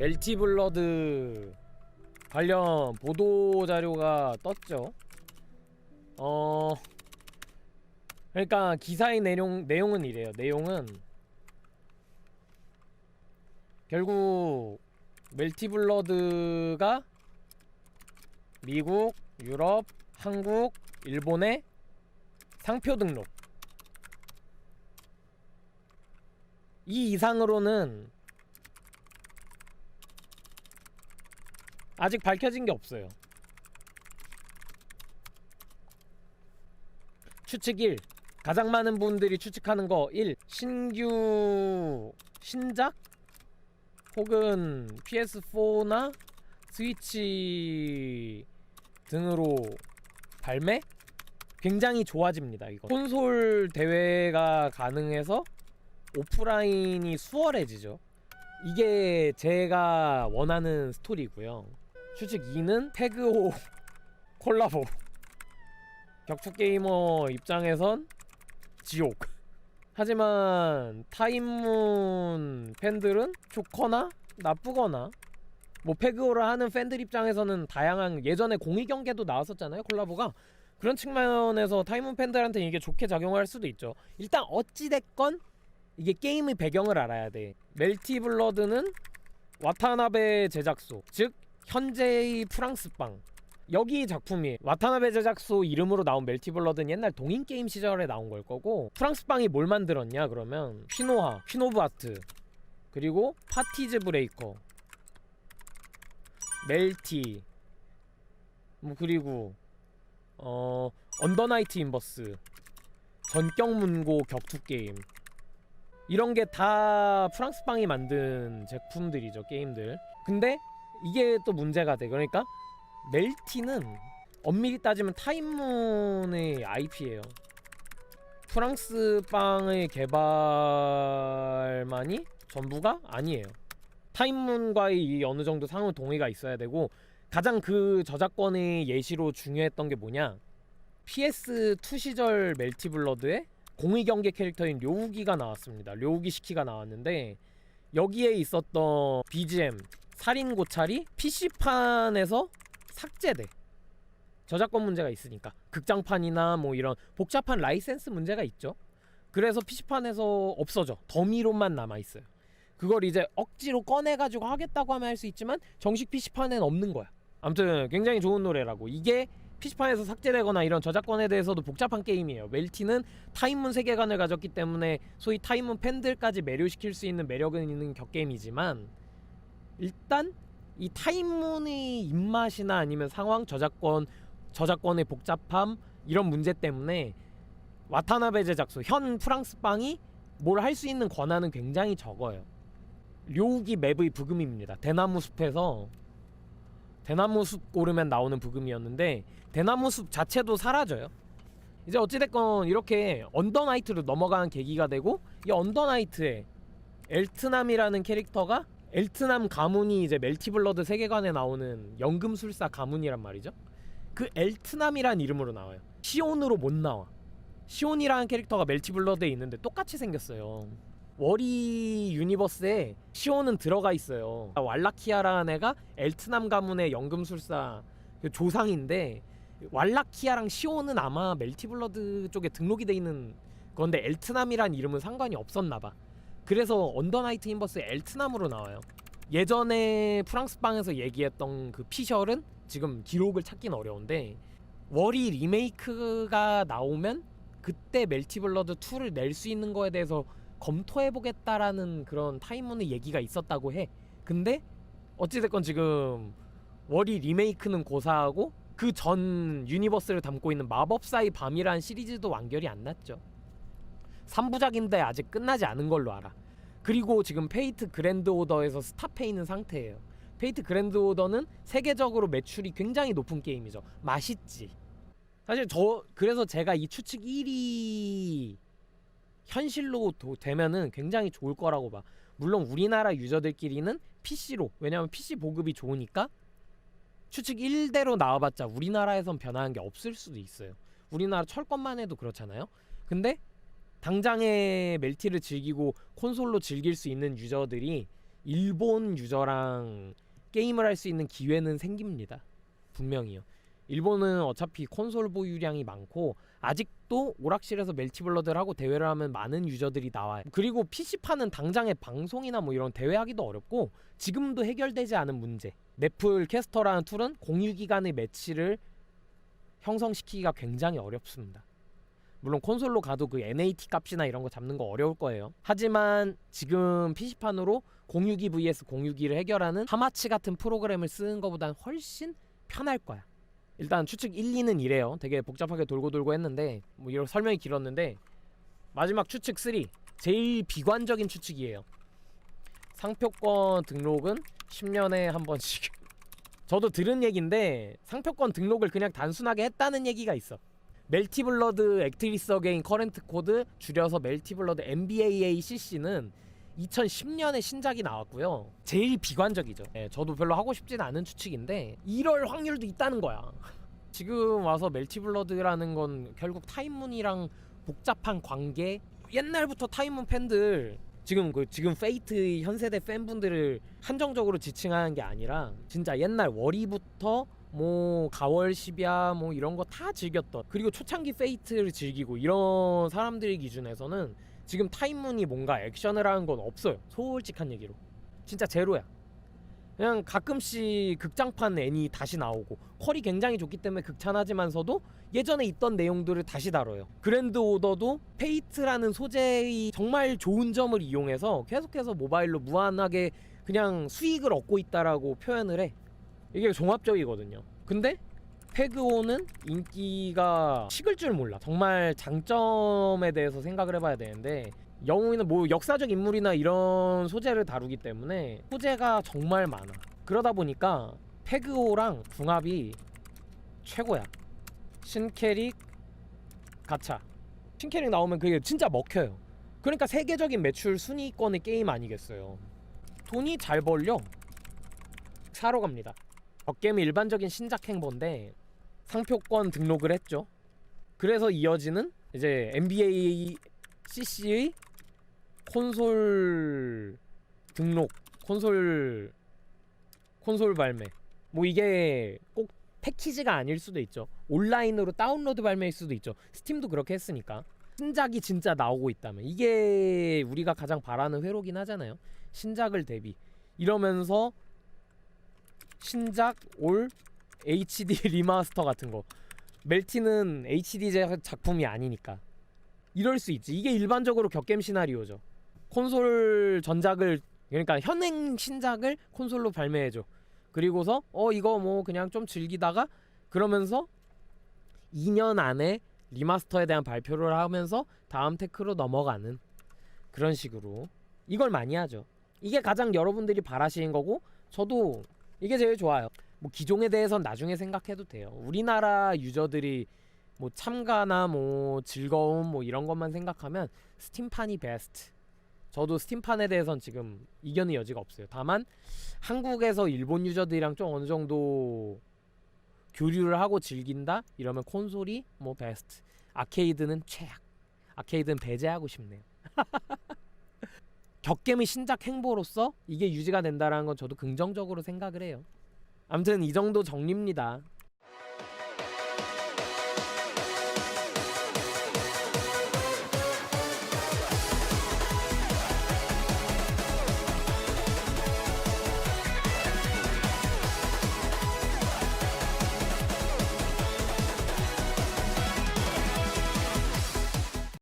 멜티블러드 관련 보도 자료가 떴죠. 어 그러니까 기사의 내용 내용은 이래요. 내용은 결국 멜티블러드가 미국, 유럽, 한국, 일본의 상표 등록 이 이상으로는 아직 밝혀진 게 없어요. 추측 1. 가장 많은 분들이 추측하는 거 1. 신규 신작 혹은 PS4나 스위치 등으로 발매? 굉장히 좋아집니다. 이거 콘솔 대회가 가능해서 오프라인이 수월해지죠. 이게 제가 원하는 스토리고요. 추측 2는 태그오 콜라보. 격투 게이머 입장에선 지옥. 하지만 타임문 팬들은 좋거나 나쁘거나 뭐 페그오를 하는 팬들 입장에서는 다양한 예전에 공익 경계도 나왔었잖아요 콜라보가 그런 측면에서 타임문 팬들한테 이게 좋게 작용할 수도 있죠 일단 어찌 됐건 이게 게임의 배경을 알아야 돼 멜티 블러드는 와타나베 제작소 즉 현재의 프랑스 빵. 여기 작품이 와타나베 제작소 이름으로 나온 멜티블러드는 옛날 동인 게임 시절에 나온 걸 거고 프랑스 빵이 뭘 만들었냐 그러면 휘노하, 휘노브 아트 그리고 파티즈 브레이커 멜티 뭐 그리고 어 언더나이트 인버스 전격문고 격투 게임. 이런 게 다 프랑스 빵이 만든 제품들이죠 게임들. 근데 이게 또 문제가 돼 그러니까 멜티는 엄밀히 따지면 타임문의 IP예요. 프랑스 빵의 개발만이 전부가 아니에요. 타임문과의 이 어느 정도 상호 동의가 있어야 되고 가장 그 저작권의 예시로 중요했던 게 뭐냐? PS2 시절 멜티블러드에 공의 경계 캐릭터인 료우기가 나왔습니다. 료우기 시키가 나왔는데 여기에 있었던 BGM 살인 고찰이 PC판에서 삭제돼. 저작권 문제가 있으니까 극장판이나 뭐 이런 복잡한 라이센스 문제가 있죠. 그래서 PC판에서 없어져. 더미로만 남아 있어요. 그걸 이제 억지로 꺼내 가지고 하겠다고 하면 할 수 있지만 정식 PC판엔 없는 거야. 아무튼 굉장히 좋은 노래라고. 이게 PC판에서 삭제되거나 이런 저작권에 대해서도 복잡한 게임이에요. 멜티는 타임문 세계관을 가졌기 때문에 소위 타임문 팬들까지 매료시킬 수 있는 매력은 있는 격게임이지만 일단 이 타임문의 입맛이나 아니면 상황 저작권 저작권의 복잡함 이런 문제 때문에 와타나베 제작소 현 프랑스 빵이 뭘 할 수 있는 권한은 굉장히 적어요. 료우기 맵의 부금입니다. 대나무 숲에서 대나무 숲 고르면 나오는 부금이었는데 대나무 숲 자체도 사라져요. 이제 어찌됐건 이렇게 언더나이트로 넘어가는 계기가 되고 이 언더나이트에 엘트남이라는 캐릭터가 엘트남 가문이 이제 멜티블러드 세계관에 나오는 연금술사 가문이란 말이죠. 그 엘트남이란 이름으로 나와요. 시온으로 못 나와. 시온이라는 캐릭터가 멜티블러드에 있는데 똑같이 생겼어요. 워리 유니버스에 시온은 들어가 있어요. 왈라키아라는 애가 엘트남 가문의 연금술사 그 조상인데 왈라키아랑 시온은 아마 멜티블러드 쪽에 등록이 돼 있는 건데 엘트남이란 이름은 상관이 없었나 봐. 그래서 언더나이트 인버스 엘트남으로 나와요. 예전에 프랑스빵에서 얘기했던 그 피셜은 지금 기록을 찾긴 어려운데 워리 리메이크가 나오면 그때 멜티블러드 2를 낼 수 있는 거에 대해서 검토해 보겠다라는 그런 타임문의 얘기가 있었다고 해. 근데 어찌됐건 지금 워리 리메이크는 고사하고 그 전 유니버스를 담고 있는 마법사의 밤이란 시리즈도 완결이 안 났죠. 3부작인데 아직 끝나지 않은 걸로 알아. 그리고 지금 페이트 그랜드 오더에서 스탑해 있는 상태예요. 페이트 그랜드 오더는 세계적으로 매출이 굉장히 높은 게임이죠. 맛있지. 사실 저 그래서 제가 이 추측 1위 현실로 도, 되면은 굉장히 좋을 거라고 봐. 물론 우리나라 유저들끼리는 PC로 왜냐면 PC 보급이 좋으니까 추측 1대로 나와봤자 우리나라에선 변화한 게 없을 수도 있어요. 우리나라 철권만 해도 그렇잖아요. 근데 당장의 멜티를 즐기고 콘솔로 즐길 수 있는 유저들이 일본 유저랑 게임을 할 수 있는 기회는 생깁니다. 분명히요. 일본은 어차피 콘솔 보유량이 많고 아직도 오락실에서 멜티블러드를 하고 대회를 하면 많은 유저들이 나와요. 그리고 PC판은 당장에 방송이나 뭐 이런 대회하기도 어렵고 지금도 해결되지 않은 문제. 넷플 캐스터라는 툴은 공유 기간의 매치를 형성시키기가 굉장히 어렵습니다. 물론 콘솔로 가도 그 NAT 값이나 이런 거 잡는 거 어려울 거예요. 하지만 지금 PC판으로 공유기 vs 공유기를 해결하는 하마치 같은 프로그램을 쓰는 것보다는 훨씬 편할 거야. 일단 추측 1, 2는 이래요. 되게 복잡하게 돌고 돌고 했는데 뭐 이런 설명이 길었는데 마지막 추측 3 제일 비관적인 추측이에요. 상표권 등록은 10년에 한 번씩. 저도 들은 얘기인데 상표권 등록을 그냥 단순하게 했다는 얘기가 있어. 멜티블러드 액트리스 어게인 커렌트 코드 줄여서 멜티블러드 MBAA CC는 2010년에 신작이 나왔고요. 제일 비관적이죠. 예, 저도 별로 하고 싶진 않은 추측인데 이럴 확률도 있다는 거야. 지금 와서 멜티블러드라는 건 결국 타임문이랑 복잡한 관계. 옛날부터 타임문 팬들 지금 그 지금 페이트 현 세대 팬분들을 한정적으로 지칭하는 게 아니라 진짜 옛날 월이부터 뭐 가월 십야 뭐 이런 거 다 즐겼던 그리고 초창기 페이트를 즐기고 이런 사람들 기준에서는 지금 타임문이 뭔가 액션을 하는 건 없어요. 솔직한 얘기로. 진짜 제로야. 그냥 가끔씩 극장판 애니 다시 나오고 퀄이 굉장히 좋기 때문에 극찬하지만서도 예전에 있던 내용들을 다시 다뤄요. 그랜드 오더도 페이트라는 소재의 정말 좋은 점을 이용해서 계속해서 모바일로 무한하게 그냥 수익을 얻고 있다라고 표현을 해 이게 종합적이거든요. 근데 페그오는 인기가 식을 줄 몰라. 정말 장점에 대해서 생각을 해봐야 되는데 영웅이는 뭐 역사적 인물이나 이런 소재를 다루기 때문에 소재가 정말 많아. 그러다 보니까 페그오랑 궁합이 최고야. 신캐릭 가차. 신캐릭 나오면 그게 진짜 먹혀요. 그러니까 세계적인 매출 순위권의 게임 아니겠어요. 돈이 잘 벌려. 사러 갑니다. 덕겜이 일반적인 신작 행보인데 상표권 등록을 했죠. 그래서 이어지는 이제 NBA CC의 콘솔 등록, 콘솔 콘솔 발매. 뭐 이게 꼭 패키지가 아닐 수도 있죠. 온라인으로 다운로드 발매일 수도 있죠. 스팀도 그렇게 했으니까. 신작이 진짜 나오고 있다면 이게 우리가 가장 바라는 회로긴 하잖아요. 신작을 대비 이러면서 신작 올 HD 리마스터 같은 거. 멜티는 HD 제- 작품이 아니니까. 이럴 수 있지. 이게 일반적으로 격겜 시나리오죠. 콘솔 전작을 그러니까 현행 신작을 콘솔로 발매해줘. 그리고서 어 이거 뭐 그냥 좀 즐기다가 그러면서 2년 안에 리마스터에 대한 발표를 하면서 다음 테크로 넘어가는 그런 식으로. 이걸 많이 하죠. 이게 가장 여러분들이 바라시는 거고 저도 이게 제일 좋아요. 뭐 기종에 대해서는 나중에 생각해도 돼요. 우리나라 유저들이 뭐 참가나 뭐 즐거움 뭐 이런 것만 생각하면 스팀판이 베스트. 저도 스팀판에 대해서는 지금 이견의 여지가 없어요. 다만 한국에서 일본 유저들이랑 좀 어느 정도 교류를 하고 즐긴다 이러면 콘솔이 뭐 베스트. 아케이드는 최악. 아케이드는 배제하고 싶네요. 격겜의 신작 행보로서 이게 유지가 된다라는 건 저도 긍정적으로 생각을 해요. 아무튼 이 정도 정리입니다.